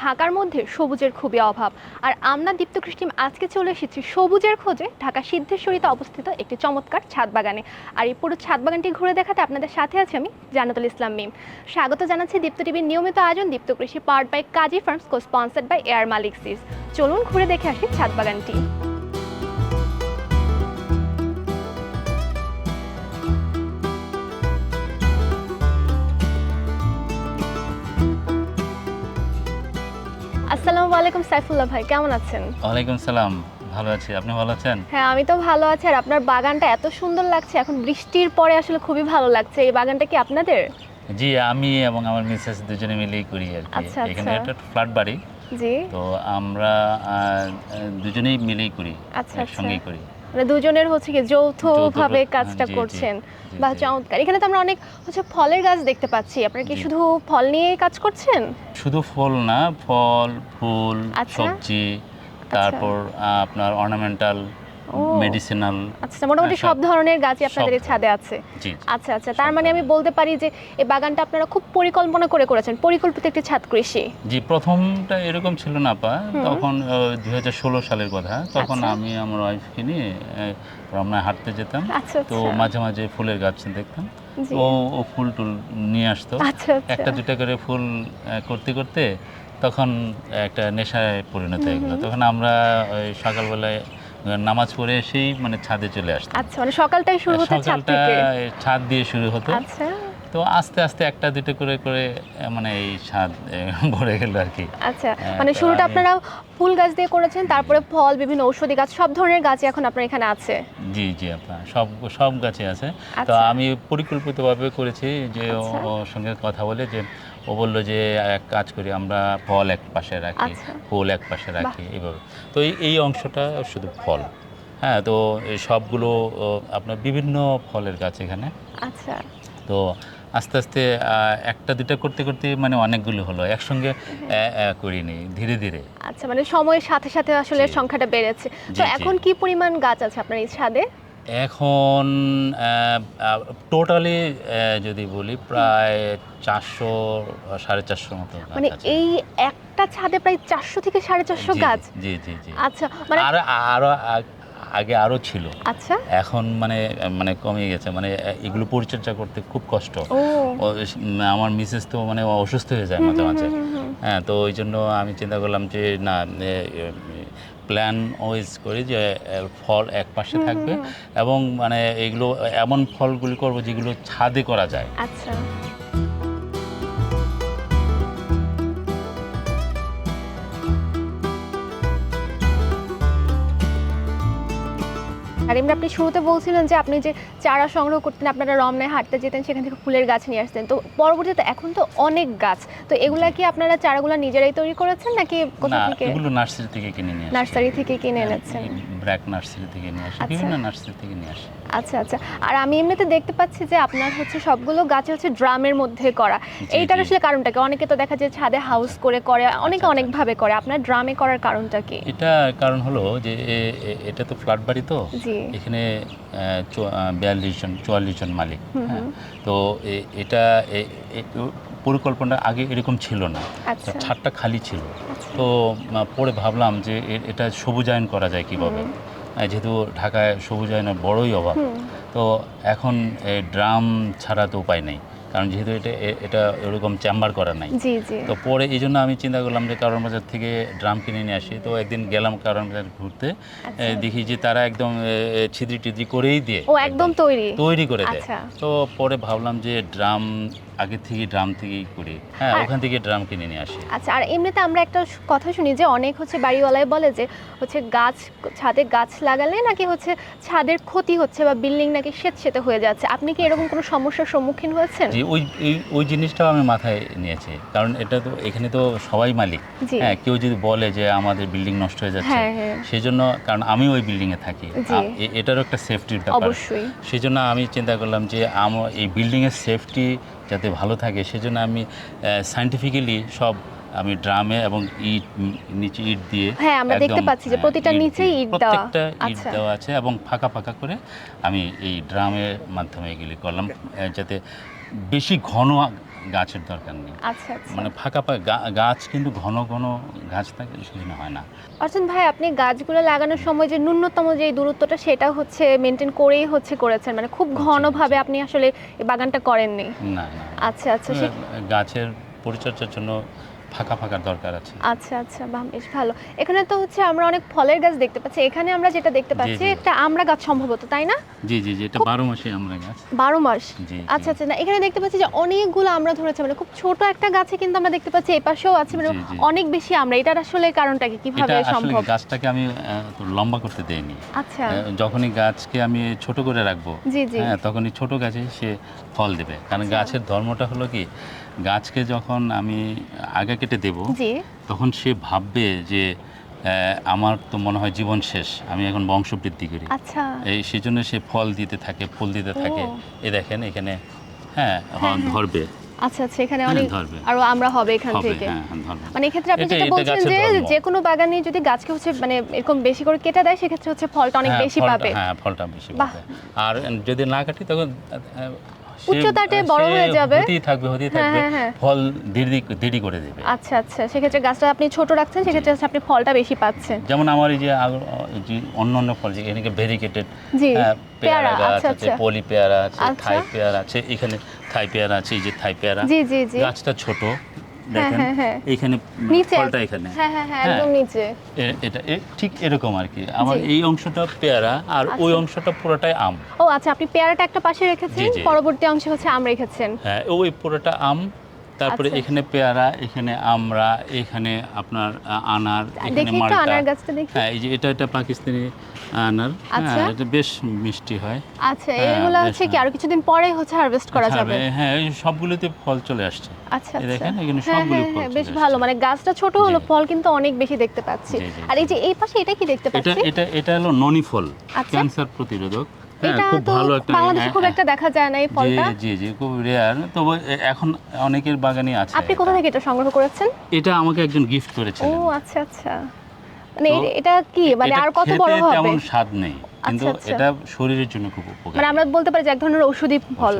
ঢাকার মধ্যে সবুজের খুবই অভাব। আর আমরা দীপ্ত কৃষ্টিম আজকে চলে এসেছি সবুজের খোঁজে ঢাকা সিদ্ধেশ্বরীতে অবস্থিত একটি চমৎকার ছাদ বাগানে। আর এই পুরো ছাদ বাগানটি ঘুরে দেখাতে আপনাদের সাথে আছে আমি জানাতুল ইসলাম মিম। স্বাগত জানাচ্ছি দীপ্ত টিভির নিয়মিত আয়োজন Deepto Krishi part by Kazi farms co sponsored by air মালিক সিস চলুন ঘুরে দেখে আসি ছাদ বাগানটি। আলাইকুম সাইফুল্লাহ ভাই কেমন আছেন? ওয়ালাইকুম সালাম ভালো আছি। আপনি ভালো আছেন? হ্যাঁ আমি তো ভালো আছি। আর আপনার বাগানটা এত সুন্দর লাগছে এখন বৃষ্টির পরে আসলে খুবই ভালো লাগছে। এই বাগানটা কি আপনাদের? জি আমি এবং আমার মিসেস দুজনে মিলেই করি আর কি। আচ্ছা, এখানে আচ্ছা। একটা ফ্ল্যাট বাড়ি। জি। তো আমরা দুজনেই মিলেই করি আচ্ছা, একসঙ্গেই করি। মানে দুজনের হচ্ছে কি যৌথভাবে যৌথ- কাজটা জি, করছেন বা। চমৎকার এখানে তো আমরা অনেক হচ্ছে ফলের গাছ দেখতে পাচ্ছি আপনারা কি শুধু ফল নিয়ে কাজ করছেন শুধু ফল না ফল ফুল আচ্ছা। সবজি তারপর আপনার অর্নামেন্টাল। মেডিসিনাল আচ্ছা মোটামুটি হ্যাঁ, সব ধরনের গাছই আপনাদের এই ছাদে আছে। আচ্ছা আচ্ছা তার মানে আমি বলতে পারি যে এই বাগানটা আপনারা খুব পরিকল্পনা করে করেছেন পরিকল্পিত একটি ছাদ কৃষি। জি প্রথমটা এরকম ছিল না পা। তখন দুই হাজার ষোলো সালের কথা। তখন আচ্ছা। আমি আমার ওয়াইফকে নিয়ে রমনায় হাঁটতে যেতাম। আচ্ছা তো আচ্ছা। মাঝে মাঝে ফুলের গাছ দেখতাম। ও ও ফুল টুল নিয়ে আসতো। আচ্ছা একটা দুটা করে ফুল করতে করতে তখন একটা নেশায় পরিণত হয়ে গেলো। তখন আমরা ওই সকালবেলায় নামাজ পড়ে এসেই মানে ছাদে চলে আসতাম। আচ্ছা মানে সকালটাই শুরু হতো ছাদ সকালটা থেকে? ছাদ দিয়ে শুরু হতো। আচ্ছা। তো আস্তে আস্তে একটা দুটো করে করে মানে এই ছাদ ভরে গেল আর কি। আচ্ছা হ্যাঁ, মানে শুরুটা আপনারা ফুল গাছ দিয়ে করেছেন তারপরে ফল বিভিন্ন ঔষধি গাছ সব ধরনের গাছই এখন আপনার এখানে আছে? জি জি আপনার সব সব গাছে আছে। তো আচ্ছা। আমি পরিকল্পিতভাবে করেছি যে আচ্ছা। ওর সঙ্গে কথা বলে যে ও বলল যে এক কাজ করি আমরা ফল এক পাশে রাখি আচ্ছা। ফুল এক পাশে রাখি এইভাবে তো এই অংশটা শুধু ফল। হ্যাঁ তো সবগুলো আপনার বিভিন্ন ফলের গাছ এখানে। আচ্ছা। তো আস্তে আস্তে একটা দুটা করতে করতে মানে অনেকগুলো হলো একসঙ্গে আহ, করিনি ধীরে ধীরে। আচ্ছা মানে সময়ের সাথে সাথে আসলে সংখ্যাটা বেড়েছে। তো এখন কি পরিমাণ গাছ আছে আপনার এই ছাদে? এখন টোটালি যদি বলি প্রায় চারশো সাড়ে চারশোর মতো মানে এই একটা ছাদে প্রায় চারশো থেকে সাড়ে চারশো গাছ? জি জি জি। আচ্ছা মানে আর আরও আগে আরও ছিল। আচ্ছা। এখন মানে মানে কমে গেছে। মানে এগুলো পরিচর্যা করতে খুব কষ্ট। আমার মিসেস তো মানে অসুস্থ হয়ে যায় মাঝে মাঝে। হ্যাঁ তো ওই জন্য আমি চিন্তা করলাম যে না প্ল্যান ওয়েজ করি যে ফল এক পাশে থাকবে এবং মানে এগুলো এমন ফলগুলি করব যেগুলো ছাদে করা যায়। আচ্ছা। আর এমনি আপনি শুরুতে বলছিলেন যে আপনি যে চারা সংগ্রহ করতেন আপনারা রমনায় হাঁটতে যেতেন সেখান থেকে ফুলের গাছ নিয়ে আসতেন। তো পরবর্তীতে এখন তো অনেক গাছ। তো এগুলা কি আপনারা চারাগুলো নিজেরাই তৈরি করেছেন নাকি কোথা থেকে? এগুলো নার্সারি থেকে কিনে নিয়ে নার্সারি থেকে কিনে এনেছেন। ব্র্যাক নার্সারি থেকে নিয়ে আসি আচ্ছা। বিভিন্ন নার্সারি থেকে নিয়ে আসি। আচ্ছা আচ্ছা। আর আমি এমনিতে দেখতে পাচ্ছি যে আপনার হচ্ছে সবগুলো গাছ হচ্ছে ড্রামের মধ্যে করা। এইটার আসলে কারণটা কি অনেকে তো দেখা যায় ছাদে হাউস করে করে অনেকে আচ্ছা। অনেকভাবে করে। আপনার ড্রামে করার কারণটা কি? এটা কারণ হলো যে এটা তো ফ্ল্যাট বাড়ি তো। এখানে বিয়াল্লিশ জন চুয়াল্লিশ জন মালিক। হ্যাঁ। তো এটা পরিকল্পনা আগে এরকম ছিল না। আচ্ছা। ছাদটা খালি ছিল। আচ্ছা। তো পরে ভাবলাম যে এটা সবুজায়ন করা যায় কীভাবে? যেহেতু ঢাকায় সবুজায়নের বড়ই অভাব। তো এখন ড্রাম ছাড়া তো উপায় নেই। কারণ যেহেতু এটা এটা এরকম চেম্বার করা নাই। তো পরে এই জন্য আমি চিন্তা করলাম যে কারণ বাজার থেকে ড্রাম কিনে নিয়ে আসি। তো একদিন গেলাম কারণ বাজার ঘুরতে। আচ্ছা। দেখি যে তারা একদম ছিদ্রি টিদ্রি করেই দিয়ে ও একদম তৈরি। তৈরি করে দেয়। তো পরে ভাবলাম যে ড্রাম আগে থেকে ড্রাম থেকেই করি। হ্যাঁ ওখান থেকে ড্রাম কিনে নিয়ে আসি। আচ্ছা আর এমনিতে আমরা একটা কথা শুনি যে অনেক হচ্ছে বাড়িওয়ালাই বলে যে হচ্ছে গাছ ছাদে গাছ লাগালে নাকি হচ্ছে ছাদের ক্ষতি হচ্ছে বা বিল্ডিং নাকি সেতে হয়ে যাচ্ছে। আপনি কি এরকম কোনো সমস্যার সম্মুখীন হয়েছেন? যে ওই ওই জিনিসটাও আমি মাথায় নিয়েছি। কারণ এটা তো এখানে তো সবাই মালিক। হ্যাঁ কেউ যদি বলে যে আমাদের বিল্ডিং নষ্ট হয়ে যাচ্ছে হ্যাঁ, হ্যাঁ। সেই জন্য কারণ আমি ওই বিল্ডিংয়ে থাকি। জি। আ- এ- এটারও একটা সেফটির ব্যাপার। অবশ্যই। সেই জন্য আমি চিন্তা করলাম যে আমার এই বিল্ডিংয়ের সেফটি যাতে ভালো থাকে সেজন্য আমি সায়েন্টিফিক্যালি সব আমি ড্রামে এবং ইট নিচে ইট দিয়ে হ্যাঁ, আমরা দেখতে পাচ্ছি যে হ্যাঁ, প্রতিটা নিচে নিচেই ইট দেওয়া। প্রত্যেকটা ইট। দেওয়া আছে এবং ফাঁকা ফাঁকা করে আমি এই ড্রামের মাধ্যমে এগুলি করলাম যাতে বেশি ঘন গাছের দরকার নেই। আচ্ছা আচ্ছা। মানে ফাঁকা ফাঁকা গাছ কিন্তু ঘন ঘন গাছ থাকে সেজন্য হয় না। অর্জুন ভাই আপনি গাছগুলো লাগানোর সময় যে ন্যূনতম যে দূরত্বটা সেটা হচ্ছে মেনটেন করেই হচ্ছে করেছেন। মানে খুব ঘনভাবে আপনি আসলে বাগানটা করেননি। না না আচ্ছা আচ্ছা গাছের পরিচর্যার জন্য ফাঁকা ফাঁকা দরকার আছে। আচ্ছা আচ্ছা বাহ বেশ ভালো। এখানে তো হচ্ছে আমরা অনেক ফলের গাছ দেখতে পাচ্ছি। এখানে আমরা যেটা দেখতে পাচ্ছি। একটা আমরা গাছ সম্ভবত তাই না? জি জি জি এটা বারো মাসে আমরা গাছ। বারো মাস? জি, জি। আচ্ছা আচ্ছা না এখানে দেখতে পাচ্ছি যে অনেকগুলো আমরা ধরেছে মানে খুব ছোট একটা গাছে কিন্তু আমরা দেখতে পাচ্ছি এই পাশেও আছে মানে। অনেক বেশি আমরা। এটার আসলে কারণটা কি? কীভাবে সম্ভব? এটা আসলে গাছটাকে আমি লম্বা করতে দেইনি। আচ্ছা। যখনই গাছকে আমি ছোট করে রাখব জি জি। হ্যাঁ তখনই ছোট গাছে সে ফল দেবে। কারণ আচ্ছা। গাছের ধর্মটা হলো কি? গাছকে যখন আমি আগা কেটে দেব তখন সে ভাববে যে আমার তো মনে হয় জীবন শেষ আমি এখন বংশ বৃদ্ধি করি। আচ্ছা। এই সেজন্য সে ফল দিতে থাকে ফুল দিতে থাকে। এ দেখেন এখানে হ্যাঁ হ্যাঁ, ধরবে। আচ্ছা আচ্ছা এখানে হ্যাঁ, অনেক। আরও আমরা হবে এখান থেকে। হ্যাঁ হ্যাঁ, মানে এক্ষেত্রে আপনি যেটা বলছেন যে যে কোনো বাগানে যদি গাছকে হচ্ছে মানে এরকম বেশি করে কেটে দেয় সেক্ষেত্রে হচ্ছে ফলটা অনেক হ্যাঁ, বেশি পাবে। হ্যাঁ ফলটা বেশি পাবে। আর যদি না কাটি তখন আহ, উচ্চতাতে বড় হয়ে যাবে। হতেই থাকবে হতেই হ্যাঁ, থাকবে হ্যাঁ, হ্যাঁ। ফল দেরি দেরি করে দেবে আচ্ছা আচ্ছা সেক্ষেত্রে গাছটা আপনি ছোট রাখছেন সেক্ষেত্রে আপনি ফলটা বেশি পাচ্ছেন যেমন আমার এই যে অন্য অন্য ফল যে এনেকে ভেরিকেটেড পেয়ারা গাছ আচ্ছা, আছে আচ্ছা। পলি পেয়ারা আছে আচ্ছা। থাই পেয়ারা আছে এখানে থাই পেয়ারা আছে এই যে থাই পেয়ারা জি জি জি গাছটা ছোট দেখেন হ্যাঁ, হ্যাঁ। এইখানে নিচে ফলটা এখানে হ্যাঁ হ্যাঁ হ্যাঁ হ্যাঁ। একদম নিচে এটা ঠিক এরকম আর কি আমার এই অংশটা পেয়ারা আর ওই আচ্ছা। অংশটা পুরোটাই আম ও আচ্ছা আপনি পেয়ারাটা একটা পাশে রেখেছেন। পরবর্তী অংশ হচ্ছে আম রেখেছেন হ্যাঁ ওই পুরোটা আম তারপরে আচ্ছা। এখানে পেয়ারা এখানে আমরা এখানে আপনার আনার এখানে মালটা। হ্যাঁ এই যে এটা এটা পাকিস্তানি আনার। আচ্ছা। হ্যাঁ এটা বেশ মিষ্টি হয়। আচ্ছা হ্যাঁ, এগুলো হচ্ছে কি। আরও কিছুদিন পরে হচ্ছে হারভেস্ট করা আচ্ছা, যাবে? হ্যাঁ এই সবগুলোতে ফল চলে আসছে। আচ্ছা আচ্ছা। দেখেন, এখানে সবগুলো ফল বেশ ভালো। মানে গাছটা ছোট হলো ফল কিন্তু অনেক বেশি দেখতে পাচ্ছি। আর এই যে এই পাশে এটা কি দেখতে পাচ্ছি? এটা এটা এটা হলো ননি ফল আচ্ছা। ক্যান্সার প্রতিরোধক। এটা খুব তো ভালো একটা বাংলাদেশে হ্যাঁ, খুব একটা দেখা যায় না এই ফলটা। জি জি খুব রেয়ার তবে এখন অনেকের বাগানে আছে আপনি কোথা থেকে এটা সংগ্রহ করেছেন? এটা আমাকে একজন গিফট ও আচ্ছা আচ্ছা। মানে এটা কি? মানে আর কত বড় হবে? তেমন স্বাদ নেই। কিন্তু আচ্ছা। এটা শরীরের জন্য খুব উপকারী। মানে আমরা বলতে পারি যে এক ধরনের ঔষধি ফল।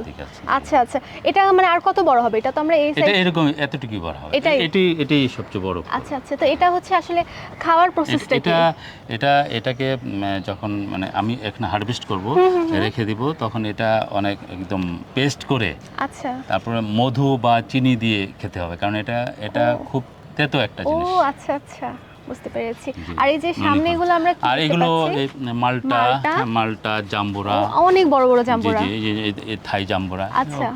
আচ্ছা আচ্ছা। এটা মানে আর কত বড় হবে? এটা তো আমরা এই এটা এরকম এতটুকুই বড় হবে। এটাই? এটি এটাই সবচেয়ে বড় আচ্ছা আচ্ছা। তো এটা হচ্ছে আসলে খাওয়ার প্রসেসটা এটা এটা এটাকে যখন মানে আমি এখানে হারভেস্ট করব রেখে দিব তখন এটা অনেক একদম পেস্ট করে আচ্ছা। তারপরে মধু বা চিনি দিয়ে খেতে হবে। কারণ এটা এটা খুব তেতো একটা জিনিস। ও আচ্ছা আচ্ছা। বুঝতে পেরেছি। আর এই যে সামনে এগুলো আমরা কি আর এগুলো মালটা মালটা? জাম্বুরা। অনেক বড় বড় জাম্বুরা। জি থাই জাম্বুরা। আচ্ছা।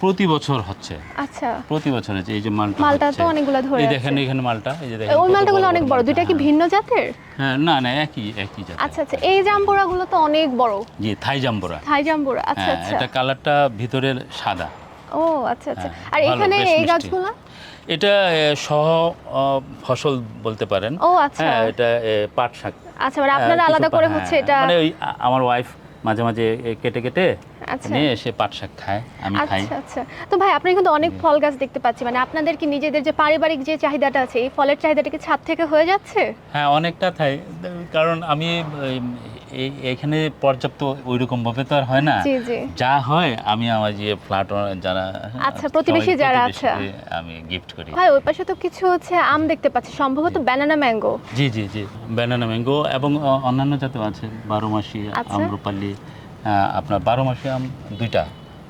প্রতি বছর হচ্ছে। আচ্ছা। প্রতি বছর হচ্ছে এই যে মালটা মালটা তো অনেকগুলো ধরে এই দেখেন এখানে মালটা এই যে দেখেন ওই মালটাগুলো অনেক বড়। দুইটা কি হ্যাঁ। ভিন্ন জাতের? হ্যাঁ না না একই একই জাতের। আচ্ছা আচ্ছা। এই জাম্বুরাগুলো তো অনেক বড়। জি থাই জাম্বুরা। থাই জাম্বুরা। আচ্ছা হ্যাঁ আচ্ছা। এটা কালারটা ভিতরের সাদা। ও আচ্ছা আচ্ছা। হ্যাঁ, আর এখানে এই। গাছগুলো? এটা সহ ফসল বলতে পারেন। ও আচ্ছা। হ্যাঁ এটা পাট শাক। আচ্ছা মানে হ্যাঁ, আপনারা আলাদা করে হ্যাঁ, হচ্ছে এটা মানে ওই আমার ওয়াইফ মাঝে মাঝে কেটে কেটে আচ্ছা। নিয়ে এসে পাট শাক খায় আমি খাই। আচ্ছা আচ্ছা। তো ভাই আপনি কিন্তু অনেক ফল গাছ দেখতে পাচ্ছি। মানে আপনাদের কি নিজেদের যে পারিবারিক যে চাহিদাটা আছে এই ফলের চাহিদাটা কি ছাদ থেকে হয়ে যাচ্ছে? হ্যাঁ অনেকটা থাই। কারণ আমি এখানে পর্যাপ্ত ওইরকম ভাবে তো আর হয় না যা হয় আমি আমার যে ফ্ল্যাট যারা আচ্ছা, প্রতিবেশী যারা আছে। আমি গিফট করি ভাই ওই পাশে তো কিছু হচ্ছে আম দেখতে পাচ্ছি সম্ভবত ব্যানানা ম্যাঙ্গো জি জি জি ব্যানানা ম্যাঙ্গো এবং অন্যান্য জাতীয় আছে বারো মাসি আচ্ছা। আম্রপালি আপনার বারো মাসি আম দুইটা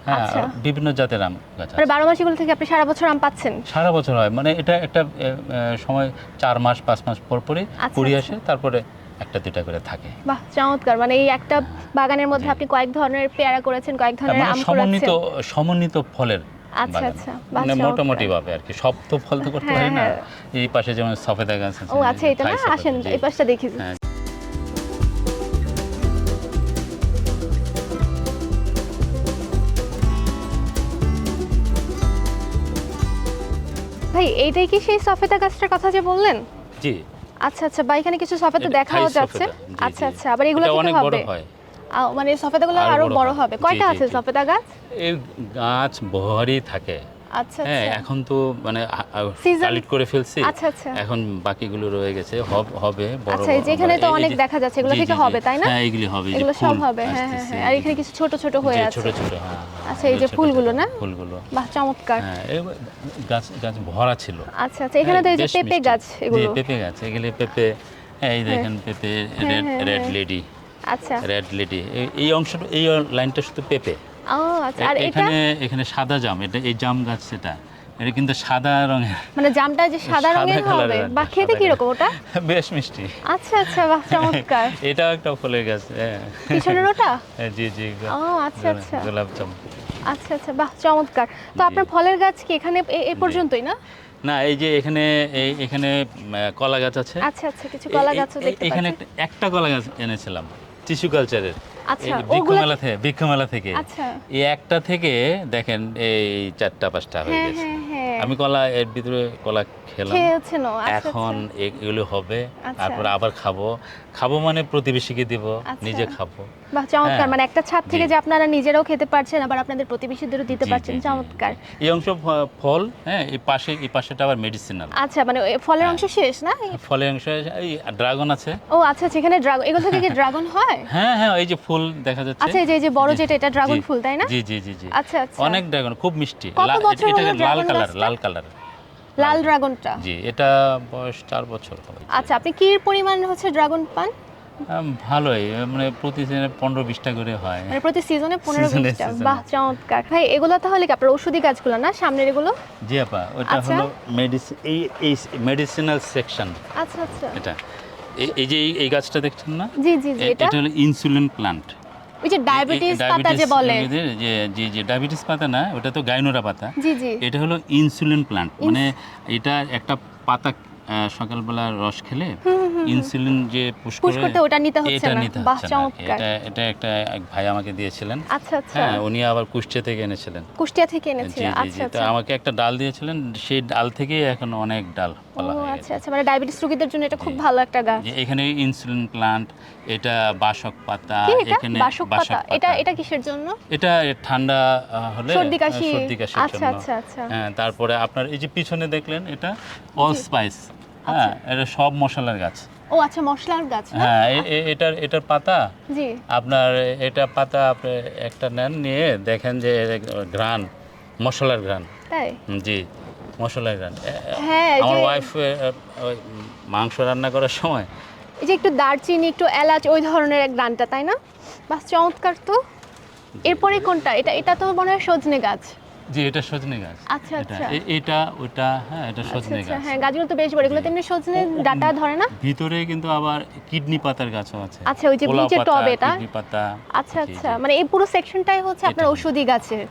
হ্যাঁ আচ্ছা। বিভিন্ন জাতের আম গাছ মানে আছে বারো মাসিগুলো থেকে আপনি সারা বছর আম পাচ্ছেন সারা বছর হয় মানে এটা একটা সময় চার মাস পাঁচ মাস পর পরে আচ্ছা, কুড়ি আচ্ছা। আসে তারপরে একটা দুইটা করে থাকে। বাহ চমৎকার। মানে এই একটা বাগানের মধ্যে আপনি কয়েক ধরনের পেয়ারা করেছেন কয়েক ধরনের মানে আম করেছেন। সমন্বিত সমন্বিত ফলের আচ্ছা আচ্ছা। মানে মোটামুটি ভাবে আর কি। সব তো ফল তো করতে হ্যাঁ, পারি না। হ্যাঁ। এই পাশে যেমন সফেদা গাছ আছে ও আচ্ছা এটা না? আসেন এই পাশটা দেখি হ্যাঁ। ভাই এইটাই কি সেই সফেদা গাছটার কথা যে বললেন? জি। আচ্ছা আচ্ছা বা এখানে কিছু দেখাও যাচ্ছে। আচ্ছা আচ্ছা আবার এগুলো অনেক বড় হয়। মানে সফেদাগুলো আরও বড় হবে। কয়টা আছে সফেদা গাছ? এই গাছ থাকে। আচ্ছা হ্যাঁ আচ্ছা। এখন তো মানে কালেক্ট করে ফেলছি। আচ্ছা আচ্ছা। এখন বাকিগুলো রয়ে গেছে। হবে বড় আচ্ছা, এই যে বড়- এখানে তো অনেক দেখা যাচ্ছে, এগুলো থেকে। হবে, তাই না? হ্যাঁ এগুলি হবে এগুলো সব হবে। হ্যাঁ হ্যাঁ হ্যাঁ। আর এখানে কিছু ছোট ছোট হয়ে আছে। ছোট ছোট হ্যাঁ। আচ্ছা, এই যে ফুলগুলো না? ফুলগুলো। বাহ চমৎকার। হ্যাঁ এই গাছ গাছ ভরা ছিল। আচ্ছা আচ্ছা এখানে তো এই যে পেঁপে গাছ এগুলো। পেঁপে গাছ এগুলো পেঁপে হ্যাঁ, এই দেখেন পেঁপে রেড হ্যাঁ, রেড হ্যাঁ। লেডি। আচ্ছা। Red lady. এই অংশটা এই লাইনটা শুধু পেঁপে। ও আচ্ছা আর এটা? এখানে এখানে সাদা জাম এটা এই জাম গাছ সেটা। এটা কিন্তু সাদা রঙের। মানে জামটা যে সাদা রঙের হবে বা খেতে কি রকম ওটা? বেশ মিষ্টি। আচ্ছা আচ্ছা বাহ চমৎকার। এটাও একটা ফুলের গাছ হ্যাঁ। পিছনের ওটা? হ্যাঁ, জি জি ও আচ্ছা আচ্ছা। গোলাপ জাম। আচ্ছা আচ্ছা বাহ চমৎকার। তো আপনার ফলের গাছ কি এখানে এ- পর্যন্তই না? না এই যে এখানে এই এখানে কলা গাছ আছে। আচ্ছা আচ্ছা কিছু কলা গাছও দেখতে এখানে পাচ্ছি একটা- একটা কলা গাছ এনেছিলাম টিস্যু কালচারের আচ্ছা, বৃক্ষ মেলা থেকে বৃক্ষ মেলা থেকে। আচ্ছা। এই একটা থেকে দেখেন এই চারটা পাঁচটা হয়ে হ্যাঁ গেছে। আমি কলা এর ভিতরে কলা খেলাম খেয়েছেন আচ্ছা এখন আচ্ছা। এগুলো হবে আচ্ছা। তারপর আবার খাব খাব মানে প্রতিবেশীকে দিব। নিজে খাব বাহ চমৎকার। হ্যাঁ। মানে একটা ছাদ থেকে যে আপনারা নিজেরাও খেতে পারছেন আবার আপনাদের প্রতিবেশীদেরও দিতে পারছেন চমৎকার। এই অংশ ফল হ্যাঁ এই পাশে এই পাশেটা আবার মেডিসিনাল আচ্ছা মানে ফলের অংশ শেষ না? ফলের অংশ এই ড্রাগন আছে। ও আচ্ছা আচ্ছা এখানে ড্রাগন এগুলো থেকে কি ড্রাগন হয়। হ্যাঁ? হ্যাঁ এই যে ফুল দেখা যাচ্ছে। আচ্ছা এই যে বড় যেটা এটা ড্রাগন ফুল তাই না? জি জি জি জি। আচ্ছা আচ্ছা। অনেক ড্রাগন খুব মিষ্টি। এটা লাল কালার লাল কালার লাল ড্রাগনটা জি এটা বয়স চার বছর হবে আচ্ছা আপনি কি পরিমাণ হচ্ছে ড্রাগন পান? ভালোই মানে প্রতি সিজনে পনেরো বিশটা করে হয়। মানে প্রতি সিজনে পনেরো বিশটা? বাহ চমৎকার। ভাই এগুলো তাহলে কি আপনার ওষুধি গাছগুলো না সামনের এগুলো? জি আপা ওটা আচ্ছা। হলো মেডিসিন এই এই মেডিসিনাল সেকশন আচ্ছা আচ্ছা। এটা। এই- যে এই- গাছটা দেখছেন না? জি জি জি এটা। এটা হলো ইনসুলিন প্লান্ট ওই যে ডায়াবেটিস পাতা যে বলে। যে জি জি ডায়াবেটিস পাতা না ওটা তো গাইনোরা পাতা। জি জি। এটা হলো ইনসুলিন প্লান্ট মানে এটা একটা পাতা সকালবেলা রস খেলে ইনসুলিন যে পুশ করতে ওটা নিতে হচ্ছে এটা না। নিতে বাহ চমৎকার। এটা এটা একটা এক ভাই আমাকে দিয়েছিলেন। আচ্ছা আচ্ছা। হ্যাঁ উনি আবার কুষ্টিয়া থেকে এনেছিলেন। কুষ্টিয়া থেকে এনেছিলেন। আচ্ছা তো আচ্ছা। আমাকে একটা ডাল দিয়েছিলেন। সেই ডাল থেকেই এখন অনেক ডাল ফলা হয়ে আচ্ছা আচ্ছা। মানে ডায়াবেটিস রোগীদের জন্য এটা খুব ভালো একটা গাছ। এখানে ইনসুলিন প্লান্ট এটা বাসক পাতা এখানে বাসক পাতা? এটা এটা কিসের জন্য? এটা ঠান্ডা হলে সর্দি কাশি। সর্দি কাশির আচ্ছা জন্য। আচ্ছা আচ্ছা। হ্যাঁ তারপরে আপনার এই যে পিছনে দেখলেন এটা অল স্পাইস। হ্যাঁ এটা সব মশলার গাছ। ও আচ্ছা মশলার গাছ হ্যাঁ এটার এটার পাতা? জি। আপনার এটা পাতা আপনি একটা নেন নিয়ে দেখেন যে ঘ্রাণ মশলার ঘ্রাণ। তাই? জি মশলার ঘ্রাণ। এ- হ্যাঁ আমার ওয়াইফ মাংস রান্না করার সময় এই যে একটু দারচিনি একটু এলাচ ওই ধরনের এক গানটা তাই না? বাস চমৎকার তো। এরপরে কোনটা? এটা এটা তো মনে হয় সজনে গাছ। জি এটা সজনে গাছ। আচ্ছা আচ্ছা। এটা ওটা হ্যাঁ এটা আচ্ছা সজনে আচ্ছা গাছ। হ্যাঁ গাছগুলো তো বেশ বড়। এগুলো তেমনি সজনে ডাটা ধরে না? ভিতরে কিন্তু আবার কিডনি পাতার গাছও আছে। আচ্ছা, ওই যে নিচে টবে এটা? কিডনি পাতা। আচ্ছা আচ্ছা মানে এই পুরো সেকশনটাই হচ্ছে আপনার ঔষধি গাছের।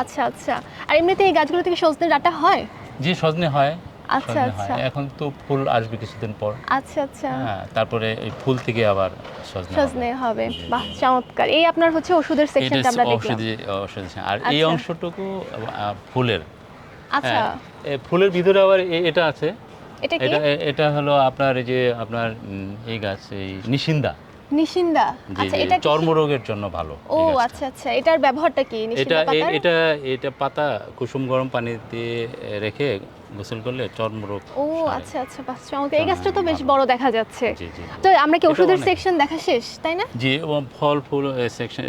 আচ্ছা আচ্ছা। আর এমনিতে এই গাছগুলো থেকে সজনে ডাটা হয়? জি সজনে হয়। আচ্ছা, আচ্ছা। এখন তো ফুল আসবে কিছুদিন পর। আচ্ছা আচ্ছা। হ্যাঁ তারপরে এই ফুল থেকে আবার সজনে হবে। বাহ চমৎকার। এই আপনার হচ্ছে ওষুধের সেকশনটা আমরা দেখলাম। ঔষধি আর এই আচ্ছা। অংশটুকু ফুলের। আচ্ছা। হ্যাঁ ফুলের ভিতরে আবার এটা আছে। এটা কি? এটা হলো আপনার এই যে আপনার এই গাছ এই নিশিন্দা। নিশিন্দা? আচ্ছা এটা চর্মরোগের জন্য ভালো ও আচ্ছা আচ্ছা এটার ব্যবহারটা কি এটা এটা এটা পাতা কুসুম গরম পানি দিয়ে রেখে গোসল করলে চর্মরোগ ও আচ্ছা আচ্ছা চমৎকার এই গাছটা তো বেশ বড় দেখা যাচ্ছে। তো আমরা কি ওষুধের সেকশন দেখা শেষ তাই না? জি এবং ফল ফুল সেকশন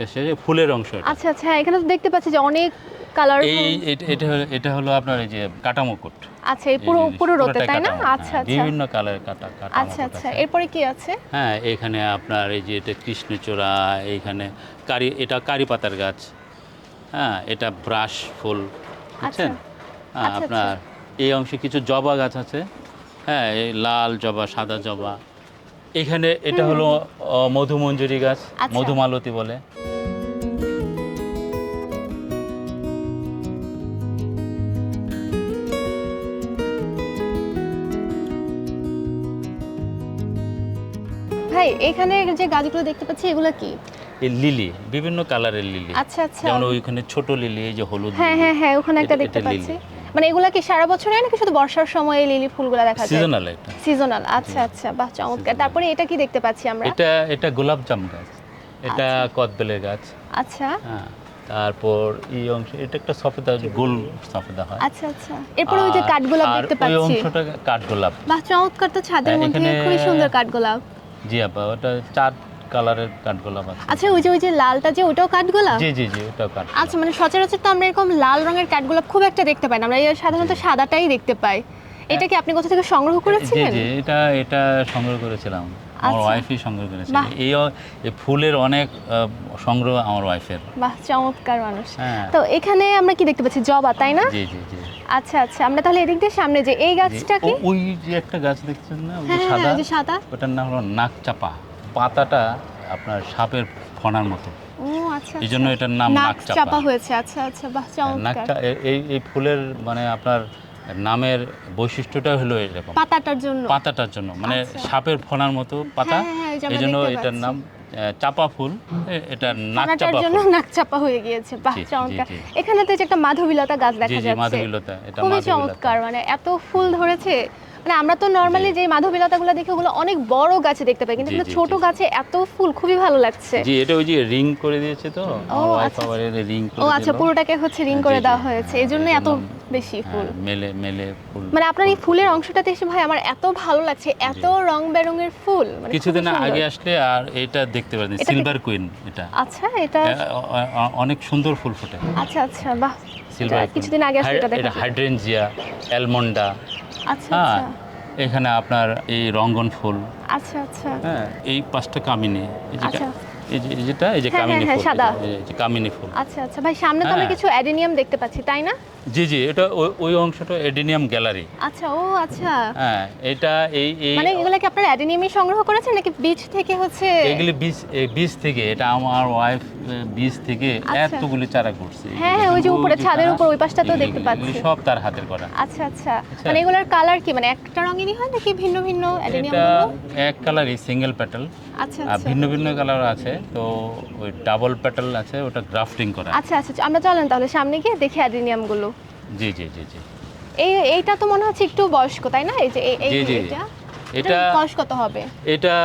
ফুলের অংশ আচ্ছা আচ্ছা হ্যাঁ এখানে তো দেখতে পাচ্ছি যে অনেক কালার এই এটা- এটা হলো আপনার এই যে কাটা। মুকুট আচ্ছা এই পুরো পুরো রোতে তাই না? আচ্ছা হ্যাঁ, আচ্ছা। বিভিন্ন কালারের কাটা কাটা আচ্ছা আচ্ছা। এরপরে কি আছে? হ্যাঁ এখানে আপনার এই যে এটা কৃষ্ণচূড়া এইখানে কারি এটা কারি পাতার গাছ। হ্যাঁ এটা ব্রাশ ফুল বুঝছেন? হ্যাঁ, আচ্ছা, আপনার এই অংশে কিছু জবা গাছ আছে। হ্যাঁ এই লাল জবা সাদা জবা। এখানে এটা হলো মধুমঞ্জুরি গাছ আচ্ছা। মধুমালতী বলে। ভাই এখানে যে গাছগুলো দেখতে পাচ্ছি এগুলো কি? এই লিলি বিভিন্ন কালারের লিলি। আচ্ছা আচ্ছা। যেমন ওইখানে ছোট লিলি এই যে হলুদ হ্যাঁ হ্যাঁ হ্যাঁ ওখানে একটা দেখতে পাচ্ছি। মানে এগুলা কি সারা বছর হয় নাকি শুধু বর্ষার সময় লিলি ফুলগুলো দেখা যায়? সিজনাল এটা সিজনাল আচ্ছা আচ্ছা বাহ চমৎকার। তারপরে এটা কি দেখতে পাচ্ছি আমরা? এটা এটা গোলাপ জাম গাছ। এটা কদবেলের গাছ। আচ্ছা। হ্যাঁ তারপর এই অংশ এটা একটা সফেদা গোল সফেদা হয়। আচ্ছা আচ্ছা। এরপরে ওই যে কাঠগোলাপ দেখতে ওই পাচ্ছি। অংশটা কাঠগোলাপ। বাহ চমৎকার তো ছাদের হ্যাঁ, মধ্যে খুবই সুন্দর কাঠগোলাপ। জি আপা ওটা চার কালারের কাঠগোলাপ আছে। আচ্ছা ওই যে ওই যে লালটা যে ওটাও কাঠগোলাপ? জি জি জি ওটাও কাঠ আচ্ছা মানে সচরাচর তো আমরা এরকম লাল রঙের কাঠগোলাপ খুব একটা দেখতে পাই না। আমরা এই সাধারণত সাদাটাই দেখতে পাই। এটা কি আপনি কোথা থেকে সংগ্রহ করেছিলেন জি জি এটা এটা সংগ্রহ করেছিলাম। আমার আচ্ছা। ওয়াইফই সংগ্রহ করেছিল। এই ফুলের অনেক সংগ্রহ আমার ওয়াইফের বাহ চমৎকার মানুষ। হ্যাঁ। তো এখানে আমরা কি দেখতে পাচ্ছি? জবা তাই না? জি জি জি। আচ্ছা আচ্ছা। আমরা তাহলে এদিক দিয়ে সামনে যে এই গাছটা কি? ওই যে একটা গাছ দেখছেন না? ওই হ্যাঁ হ্যাঁ সাদা? ওই যে সাদা। ওটার নাম হলো নাকচাপা পাতাটা আপনার সাপের ফনার মতো। ও আচ্ছা এই জন্য এটার নাম নাক নাকচাপা চাপা হয়েছে। আচ্ছা আচ্ছা বাহ চমৎকার। নাকচা এ- এই এই ফুলের মানে আপনার নামের বৈশিষ্ট্যটা হলো এরকম। পাতাটার জন্য। পাতাটার জন্য। মানে আচ্ছা। সাপের ফনার মতো পাতা। হ্যাঁ, হ্যাঁ, হ্যাঁ, এই জন্য এটার নাম চাপা ফুল এটা নাক চাপা জন্য নাক চাপা হয়ে গিয়েছে। বাহ চমৎকার। এখানে তো একটা মাধবীলতা গাছ দেখা যাচ্ছে। মাধবীলতা এটা খুবই চমৎকার মানে এত ফুল ধরেছে মানে আমরা তো নর্মালি যে মাধবীলতাগুলো দেখি ওগুলো অনেক বড় গাছে দেখতে পাই কিন্তু ছোট গাছে এত ফুল খুবই ভালো লাগছে। জি এটা ওই যে রিং করে দিয়েছে তো আমার ওয়াইফ আচ্ছা, রিং করে ও আচ্ছা পুরোটাকে হচ্ছে রিং করে দেওয়া হ্যাঁ, হয়েছে এই জন্য এত বেশি ফুল। হ্যাঁ, মেলে মেলে ফুল মানে আপনার এই ফুলের অংশটাতে এসে ভাই আমার এত ভালো লাগছে এত রং বেরঙের ফুল মানে কিছুদিন আগে আসলে আর এটা দেখতে পারেন সিলভার কুইন এটা। আচ্ছা এটা অনেক সুন্দর ফুল ফোটে। আচ্ছা আচ্ছা বাহ। সিলভার কিছুদিন আগে আসলে এটা দেখা এটা হাইড্রেনজিয়া অ্যালমন্ডা আচ্ছা হ্যাঁ আচ্ছা। এখানে আপনার এই রঙ্গন ফুল। আচ্ছা আচ্ছা। হ্যাঁ। এই পাঁচটা কামিনী এই যে আচ্ছা। এই যে যেটা এই যে হ্যাঁ, কামিনী হ্যাঁ, হ্যাঁ, ফুল সাদা। এই যে- কামিনী ফুল। আচ্ছা আচ্ছা। ভাই সামনে তো আমরা হ্যাঁ। কিছু অ্যাডেনিয়াম দেখতে পাচ্ছি তাই না? জি জি এটা ওই- অংশটা এডিনিয়াম গ্যালারি। আচ্ছা ও আচ্ছা। হ্যাঁ এটা এই এই মানে এগুলো কি আপনারা অ্যাডেনিয়ামই সংগ্রহ করেছেন নাকি বীজ থেকে হচ্ছে? এগুলি বীজ এই বীজ থেকে এটা আমার ওয়াইফ বীজ থেকে আচ্ছা। এতগুলি চারা করছে। হ্যাঁ, হ্যাঁ, ওই যে উপরে ছাদের উপর ওই পাশটাতেও এগুলি- দেখতে পাচ্ছি। সব তার হাতের করা। আচ্ছা আচ্ছা। মানে এগুলোর কালার কি? মানে একটা রঙেরই হয় নাকি ভিন্ন ভিন্ন অ্যাডেনিয়াম এটা এক কালারই সিঙ্গেল প্যাটেল আচ্ছা আর আচ্ছা। ভিন্ন ভিন্ন কালার আছে তো ওই ডাবল প্যাটেল আছে ওটা গ্রাফটিং করা। আচ্ছা আচ্ছা আমরা চলেন তাহলে সামনে গিয়ে দেখি অ্যাডেনিয়ামগুলো জি জি জি জি। এই এইটা তো মনে হচ্ছে একটু বয়স্ক তাই না? এই যে জি, জি। এটা এটা বয়স কত হবে? এটা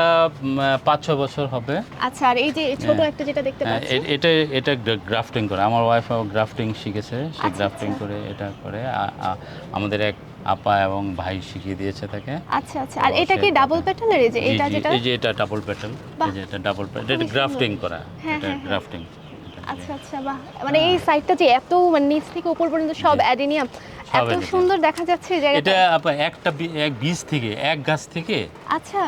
পাঁচ ছ বছর হবে। আচ্ছা আর এই যে ছোট হ্যাঁ। একটা যেটা দেখতে হ্যাঁ, পাচ্ছি। এটা এটা গ্রাফটিং করে। আমার ওয়াইফ গ্রাফটিং শিখেছে। সে আচ্ছা, গ্রাফটিং আচ্ছা। করে এটা করে। আমাদের এক আপা এবং ভাই শিখিয়ে দিয়েছে তাকে। আচ্ছা আচ্ছা। আর এটা কি। ডাবল প্যাটার্নের এই যে এটা যেটা? এই যে এটা ডাবল প্যাটেল বাহ। এই যে এটা ডাবল খুবই এটা গ্রাফটিং করা। হ্যাঁ, এটা। গ্রাফটিং। আচ্ছা আচ্ছা বাহ। মানে এই সাইডটা যে এত মানে নিচ থেকে উপর পর্যন্ত সব অ্যাডেনিয়াম এত সুন্দর দেখা যাচ্ছে এই এটা আপা একটা এক বীজ থেকে এক গাছ থেকে আচ্ছা।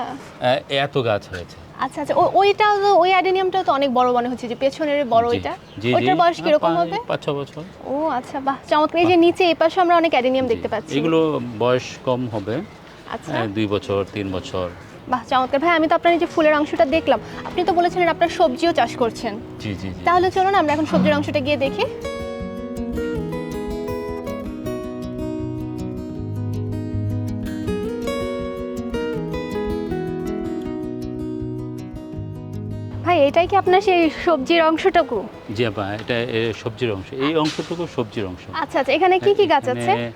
এত গাছ হয়েছে। আচ্ছা আচ্ছা ওইটা ওই অ্যাডেনিয়ামটা তো অনেক বড় মনে হচ্ছে যে পেছনের বড় ওইটা। ওইটার বয়স আহ, কীরকম হবে? পাঁচ ছ বছর। ও আচ্ছা বাহ চমৎকার। এই যে নিচে এই পাশে আমরা অনেক অ্যাডেনিয়াম দেখতে পাচ্ছি। এগুলো বয়স কম হবে। আচ্ছা। দুই বছর তিন বছর। বাহ চমৎকার। ভাই আমি তো আপনার এই যে ফুলের অংশটা দেখলাম। আপনি তো বলেছিলেন আপনার সবজিও চাষ করছেন। জি জি জি। তাহলে চলুন আমরা এখন সবজির অংশটা গিয়ে দেখি। ভাই এটাই কি আপনার সেই সবজির অংশটুকু জি আপা এটা এ, সবজির অংশ। এই অংশটুকু সবজির অংশ। আচ্ছা আচ্ছা এখানে কি কি গাছ আছে? এখানে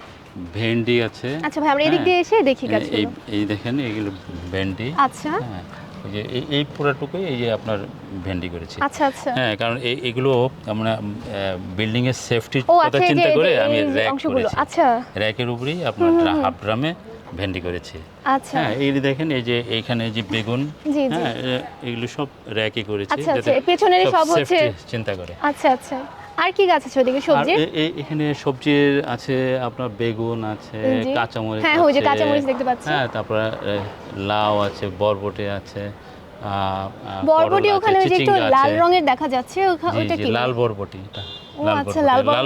ভেন্ডি আছে। আচ্ছা ভাই আমরা এদিক হ্যাঁ। দিয়ে এসে দেখি এই গাছগুলো। এই দেখেন এগুলো ভেন্ডি। আচ্ছা। হ্যাঁ এই যে এই- এই পুরাটুকুই এই যে আপনার ভেন্ডি করেছি। আচ্ছা আচ্ছা। হ্যাঁ কারণ এই- এগুলো আমরা বিল্ডিং এর সেফটির কথা আচ্ছা চিন্তা করে আমি র্যাক অংশগুলো। করেছি। আচ্ছা। র্যাকের উপরেই আপনার হাফ ড্রামে ভেন্ডি করেছি। আচ্ছা। হ্যাঁ এই দেখেন এই যে এইখানে যে বেগুন। হ্যাঁ এগুলো সব র্যাকে করেছি আচ্ছা, আচ্ছা, এই পেছনেরই সব হচ্ছে- চিন্তা করে। আচ্ছা আচ্ছা। আর কি গাছ আছে ওদিকে? সবজি এখানে সবজির আছে আপনার বেগুন আছে। কাঁচামরিচ হ্যাঁ, ওই যে কাঁচামরিচ দেখতে পাচ্ছি। হ্যাঁ তারপরে লাউ আছে বরবটি আছে বরবটি ওখানে ওই যে একটু লাল রঙের দেখা যাচ্ছে জি, কি? লাল বরবটি লাল আচ্ছা,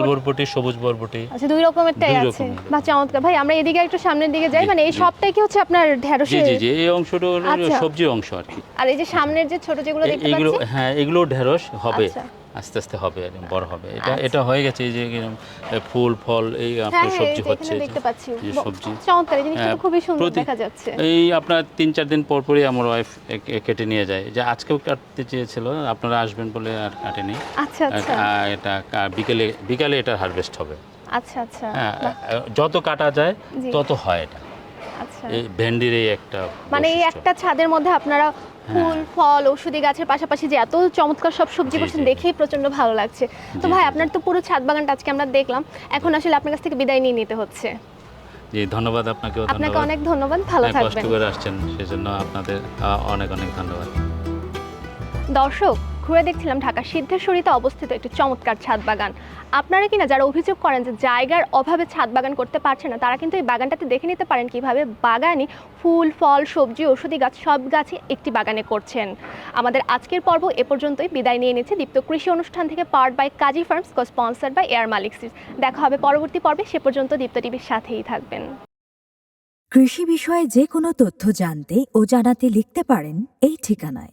বরবটি। সবুজ বরবটি। আচ্ছা দুই রকমেরটাই দুই আছে। বা চমৎকার। ভাই আমরা এদিকে একটু সামনের দিকে যাই মানে এই সবটাই কি হচ্ছে আপনার ঢেঁড়সের? জি জি এই অংশটা আচ্ছা। সবজির অংশ আর কি। আর এই যে সামনের যে ছোট যেগুলো এগুলো হ্যাঁ এগুলো ঢেঁড়স হবে। আস্তে আস্তে হবে বড় হবে। এটা আচ্ছা। এটা হয়ে গেছে এই যে ফুল ফল এই হ্যাঁ আপনার হ্যাঁ সবজি হচ্ছে। দেখতে পাচ্ছি। সবজি। চমৎকার এই জিনিসটা হ্যাঁ, খুবই সুন্দর দেখা যাচ্ছে। এই আপনার তিন চার দিন পর পরই আমার ওয়াইফ কেটে নিয়ে যায়। যে আজকেও কাটতে চেয়েছিল আপনারা আসবেন বলে আর কাটেনি। আচ্ছা আচ্ছা। এটা বিকেলে বিকালে এটা হারভেস্ট হবে। আচ্ছা আচ্ছা। যত কাটা যায় তত হয় এটা। আচ্ছা। এই ভেন্ডির এই একটা মানে এই একটা ছাদের মধ্যে আপনারা ফুল ফল ঔষধি গাছের পাশাপাশি যে এত চমৎকার সব সবজি বসেন দেখেই প্রচণ্ড ভালো লাগছে। তো ভাই আপনার তো পুরো ছাদ বাগানটা আজকে আমরা দেখলাম। এখন আসলে আপনার কাছ থেকে বিদায় নিয়ে নিতে হচ্ছে। জি ধন্যবাদ আপনাকে আপনাকে অনেক ধন্যবাদ ভালো থাকবেন কষ্ট করে আসছেন সেজন্য আপনাদের অনেক অনেক ধন্যবাদ। দর্শক ঘুরে দেখছিলাম ঢাকা সিদ্ধেশ্বরীতে অবস্থিত একটি চমৎকার ছাদ বাগান। আপনারা কিনা যারা অভিযোগ করেন যে জায়গার অভাবে ছাদ বাগান করতে পারছে না, তারা কিন্তু এই বাগানটাতে দেখে নিতে পারেন কীভাবে বাগানে ফুল, ফল, সবজি ওষুধি গাছ, সব গাছই একটি বাগানে করছেন। আমাদের আজকের পর্ব এ পর্যন্তই। বিদায় নিয়ে নিচ্ছে দীপ্ত কৃষি অনুষ্ঠান থেকে powered by Kazi farms co sponsored by air মালিক দেখা হবে পরবর্তী পর্বে। সে পর্যন্ত দীপ্ত টিভির সাথেই থাকবেন। কৃষি বিষয়ে যে কোনো তথ্য জানতে ও জানাতে লিখতে পারেন এই ঠিকানায়।